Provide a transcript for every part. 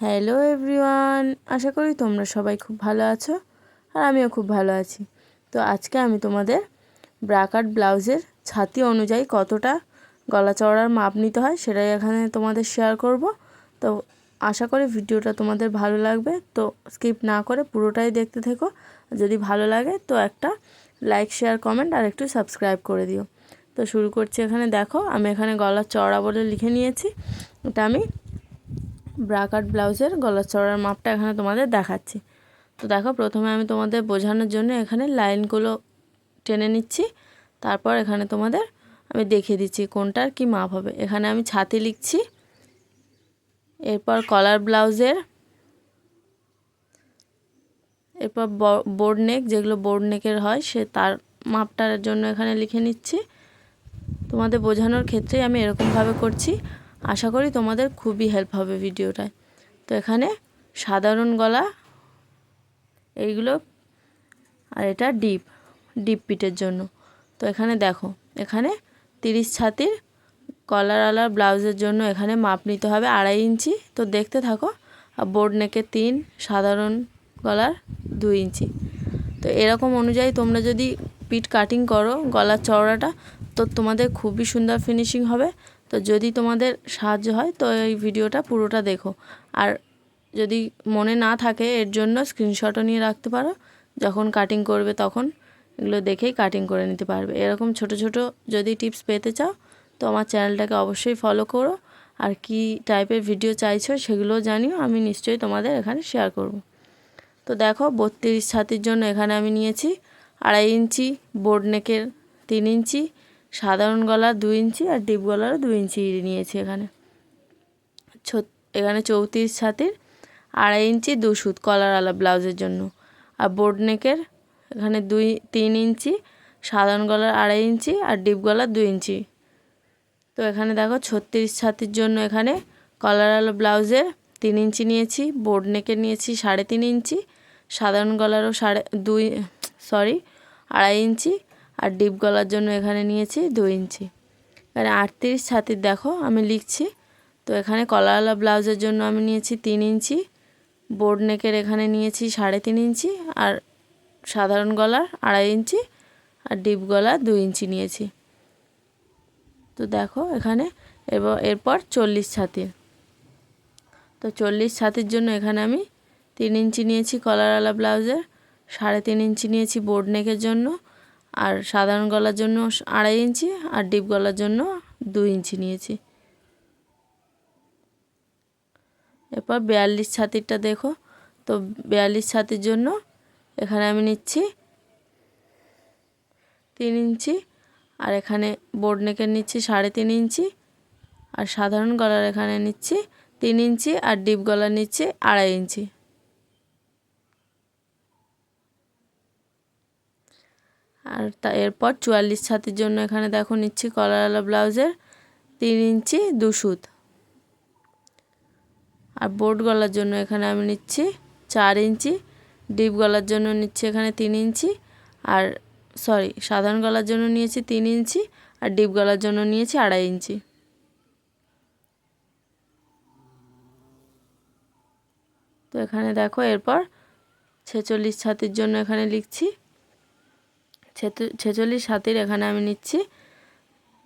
Hello everyone আশা করি তোমরা সবাই খুব ভালো আছো আর আমিও খুব ভালো আছি। তো আজকে আমি তোমাদের ব্রাকাট ব্লাউজের ছাতি অনুযায়ী কতটা গলা চওড়ার মাপ নিতে হয় সেটাই এখানে তোমাদের শেয়ার করব। তো আশা করি ভিডিওটা তোমাদের ভালো লাগবে। তো স্কিপ না করে পুরোটাই দেখতে থেকো। যদি ভালো লাগে তো একটা লাইক শেয়ার কমেন্ট আর একটু সাবস্ক্রাইব করে দিও। তো শুরু করছি এখানে দেখো, আমি এখানে গলা চওড়া বলে লিখে নিয়েছি। এটা আমি ব্রাকাট ব্লাউজের গলার চড়ার মাপটা এখানে তোমাদের দেখাচ্ছি। তো দেখো, প্রথমে আমি তোমাদের বোঝানোর জন্য এখানে লাইনগুলো টেনে নিচ্ছি। তারপর এখানে তোমাদের আমি দেখিয়ে দিচ্ছি কোনটার কি মাপ হবে। এখানে আমি ছাতি লিখছি। এরপর কলার ব্লাউজের, এরপর বোর্ড নেক, যেগুলো বোর্ড নেকের হয়, সে তার মাপটার জন্য এখানে লিখে নিচ্ছি। তোমাদের বোঝানোর ক্ষেত্রে আমি এরকমভাবে করছি। আশা করি তোমাদের খুবই হেল্প হবে ভিডিওটায় তো এখানে সাধারণ গলা, এইগুলো, আর এটা ডিপ ডিপ পিটের জন্য। তো এখানে দেখো, এখানে তিরিশ ছাতির কলার আলার ব্লাউজের জন্য এখানে মাপ নিতে হবে আড়াই ইঞ্চি। তো দেখতে থাকো, আর বোর্ড নেকে তিন, সাধারণ গলার দুই ইঞ্চি। তো এরকম অনুযায়ী তোমরা যদি পিট কাটিং করো গলার চওড়াটা, তো তোমাদের খুবই সুন্দর ফিনিশিং হবে। তো যদি তোমাদের সাহায্য হয়, তো এই ভিডিওটা পুরোটা দেখো। আর যদি মনে না থাকে, এর জন্য স্ক্রিনশটও নিয়ে রাখতে পারো। যখন কাটিং করবে তখন এগুলো দেখেই কাটিং করে নিতে পারবে। এরকম ছোট ছোট যদি টিপস পেতে চাও, তো আমার চ্যানেলটাকে অবশ্যই ফলো করো। আর কি টাইপের ভিডিও চাইছো সেগুলো জানিও, আমি নিশ্চয়ই তোমাদের এখানে শেয়ার করব। তো দেখো, বত্রিশ ছাতির জন্য এখানে আমি নিয়েছি আড়াই ইঞ্চি বোর্ড নেকের তিন ইঞ্চি সাধারণ গলার দু ইঞ্চি আর ডিপ গলারও দু ইঞ্চি নিয়েছি এখানে। এখানে চৌত্রিশ ছাতির আড়াই ইঞ্চি দু সুত কলার আলা ব্লাউজের জন্য। আর বোর্ড নেকের এখানে দুই, তিন ইঞ্চি, সাধারণ গলার আড়াই ইঞ্চি আর ডিপ গলার দু ইঞ্চি। তো এখানে দেখো ছত্রিশ ছাতির জন্য এখানে কলার আলো ব্লাউজের তিন ইঞ্চি নিয়েছি বোর্ড নেকে নিয়েছি সাড়ে তিন ইঞ্চি, সাধারণ গলারও সাড়ে দুই, সরি, আড়াই ইঞ্চি আর ডিপ গলার জন্য এখানে নিয়েছি দু ইঞ্চি। এখানে আটত্রিশ ছাতির দেখো, আমি লিখছি। তো এখানে কলারওয়ালা ব্লাউজের জন্য আমি নিয়েছি তিন ইঞ্চি। বোর্ড নেকের এখানে নিয়েছি সাড়ে তিন ইঞ্চি। আর সাধারণ গলার আড়াই ইঞ্চি। আর ডিপ গলার দু ইঞ্চি নিয়েছি। তো দেখো এখানে এবার এরপর চল্লিশ ছাতির তো চল্লিশ ছাতির জন্য এখানে আমি তিন ইঞ্চি নিয়েছি কলারওয়ালা ব্লাউজের। সাড়ে তিন ইঞ্চি নিয়েছি বোর্ড নেকের জন্য। আর সাধারণ গলার জন্য আড়াই ইঞ্চি আর ডিপ গলার জন্য দু ইঞ্চি নিয়েছি। এরপর বিয়াল্লিশ ছাতিরটা দেখো। তো বিয়াল্লিশ ছাতির জন্য এখানে আমি নিচ্ছি তিন ইঞ্চি আর এখানে বোর্ড নেকের নিচ্ছি সাড়ে তিন ইঞ্চি আর সাধারণ গলার এখানে নিচ্ছি তিন ইঞ্চি আর ডিপ গলার নিচ্ছি আড়াই ইঞ্চি। আর তা এরপর চুয়াল্লিশ ছাতির জন্য এখানে দেখো নিচ্ছি কলারওয়ালা ব্লাউজের তিন ইঞ্চি দু সুত। আর বোর্ড গলার জন্য এখানে আমি নিচ্ছি চার ইঞ্চি, ডিপ গলার জন্য নিচ্ছি এখানে তিন ইঞ্চি, আর সরি, সাধারণ গলার জন্য নিয়েছি তিন ইঞ্চি, আর ডিপ গলার জন্য নিয়েছি আড়াই ইঞ্চি। তো এখানে দেখো এরপর ছেচল্লিশ ছাতির জন্য এখানে লিখছি ছেচল্লিশ হাতির এখানে আমি নিচ্ছি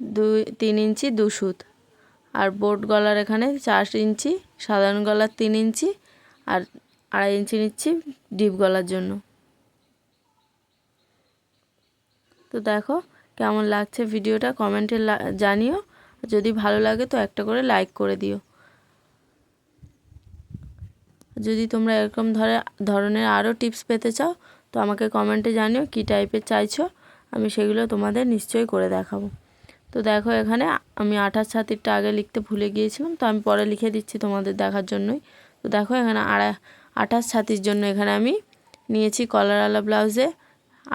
দুই, তিন ইঞ্চি, দু সুত। আর বোট গলার এখানে চার ইঞ্চি, সাধারণ গলার তিন ইঞ্চি, আর আড়াই ইঞ্চি নিচ্ছি ডিপ গলার জন্য। তো দেখো কেমন লাগছে ভিডিওটা, কমেন্টে জানিও। যদি ভালো লাগে তো একটা করে লাইক করে দিও। যদি তোমরা এরকম ধরে, ধরনের আরও টিপস পেতে চাও তো আমাকে কমেন্টে জানিও কী টাইপের চাইছো, আমি সেগুলো তোমাদের নিশ্চয়ই করে দেখাবো। তো দেখো এখানে আমি আঠাশ ছাতিরটা আগে লিখতে ভুলে গিয়েছিলাম, তো আমি পরে লিখে দিচ্ছি তোমাদের দেখার জন্যই। তো দেখো এখানে আড়াই, আঠাশ ছাতির জন্য এখানে আমি নিয়েছি কলারওয়ালা ব্লাউজে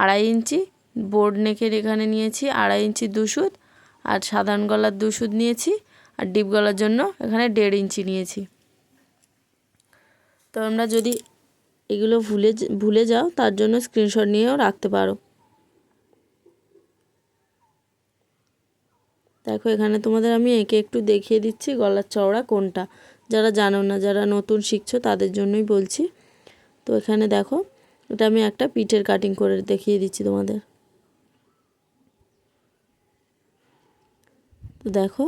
আড়াই ইঞ্চি বোর্ড নেকের এখানে নিয়েছি আড়াই ইঞ্চি দুশুদ আর সাধারণ গলার দুশুদ নিয়েছি, আর ডিপ গলার জন্য এখানে দেড় ইঞ্চি নিয়েছি। তো আমরা যদি এগুলো ভুলে ভুলে যাও, তার জন্য স্ক্রিনশট নিয়েও রাখতে পারো। দেখো, এখানে তোমাদের আমি এঁকে একটু দেখিয়ে দিচ্ছি, গলার চওড়া কোনটা। যারা জানো না, যারা নতুন শিখছো, তাদের জন্যই বলছি। তো এখানে দেখো, এটা আমি একটা পিঠের কাটিং করে দেখিয়ে দিচ্ছি তোমাদের। তো দেখো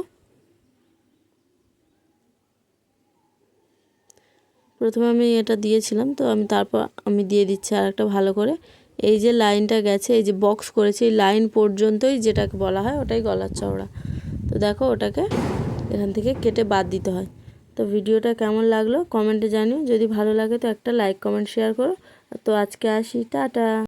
প্রথমে আমি এটা দিয়েছিলাম, তো আমি তারপর আমি দিয়ে দিচ্ছি আর একটা ভালো করে। এই যে লাইনটা গেছে, এই যে বক্স করেছে, এই লাইন পর্যন্তই যেটাকে বলা হয় ওটাই গলার চওড়া। তো দেখো ওটাকে এখান থেকে কেটে বাদ দিতে হয়। তো ভিডিওটা কেমন লাগল কমেন্টে জানিও, যদি ভালো লাগে তো একটা লাইক কমেন্ট শেয়ার করো। তো আজকে আসি, টাটা।